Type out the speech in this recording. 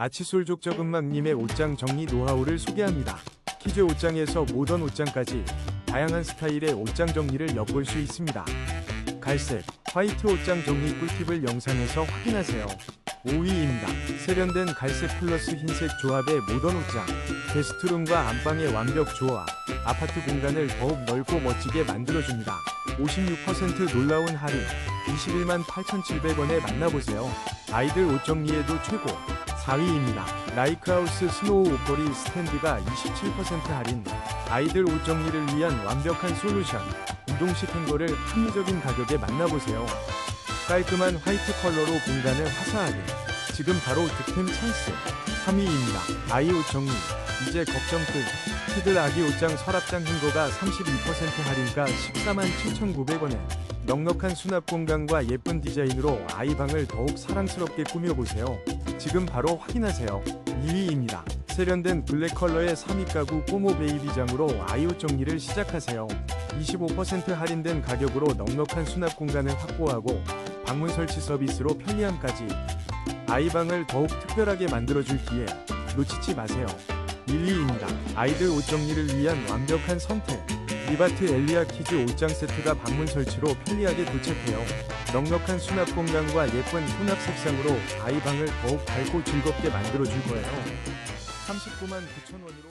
아치솔족 적은맘님의 옷장 정리 노하우를 소개합니다. 키즈 옷장에서 모던 옷장까지 다양한 스타일의 옷장 정리를 엿볼 수 있습니다. 갈색, 화이트 옷장 정리 꿀팁을 영상에서 확인하세요. 5위입니다. 세련된 갈색 플러스 흰색 조합의 모던 옷장. 게스트룸과 안방의 완벽 조화. 아파트 공간을 더욱 넓고 멋지게 만들어줍니다. 56% 놀라운 할인. 21만 8,700원에 만나보세요. 아이들 옷 정리에도 최고. 4위입니다. 라이크하우스 스노우 옷걸이 스탠드가 27% 할인. 아이들 옷 정리를 위한 완벽한 솔루션. 운동식 행거를 합리적인 가격에 만나보세요. 깔끔한 화이트 컬러로 공간을 화사하게. 지금 바로 득템 찬스. 3위입니다. 아이 옷 정리. 이제 걱정 끝. 키들 아기 옷장 서랍장 행거가 32% 할인가 14만 7,900원에 넉넉한 수납 공간과 예쁜 디자인으로 아이 방을 더욱 사랑스럽게 꾸며보세요. 지금 바로 확인하세요. 2위입니다. 세련된 블랙 컬러의 3위 가구 꼬모 베이비장으로 아이옷 정리를 시작하세요. 25% 할인된 가격으로 넉넉한 수납 공간을 확보하고 방문 설치 서비스로 편리함까지 아이방을 더욱 특별하게 만들어줄 기회 놓치지 마세요. 1위입니다. 아이들 옷 정리를 위한 완벽한 선택. 리바트 엘리아 키즈 옷장 세트가 방문 설치로 편리하게 도착해요. 넉넉한 수납 공간과 예쁜 혼합 색상으로 아이 방을 더욱 밝고 즐겁게 만들어줄 거예요. 39만 9천 원으로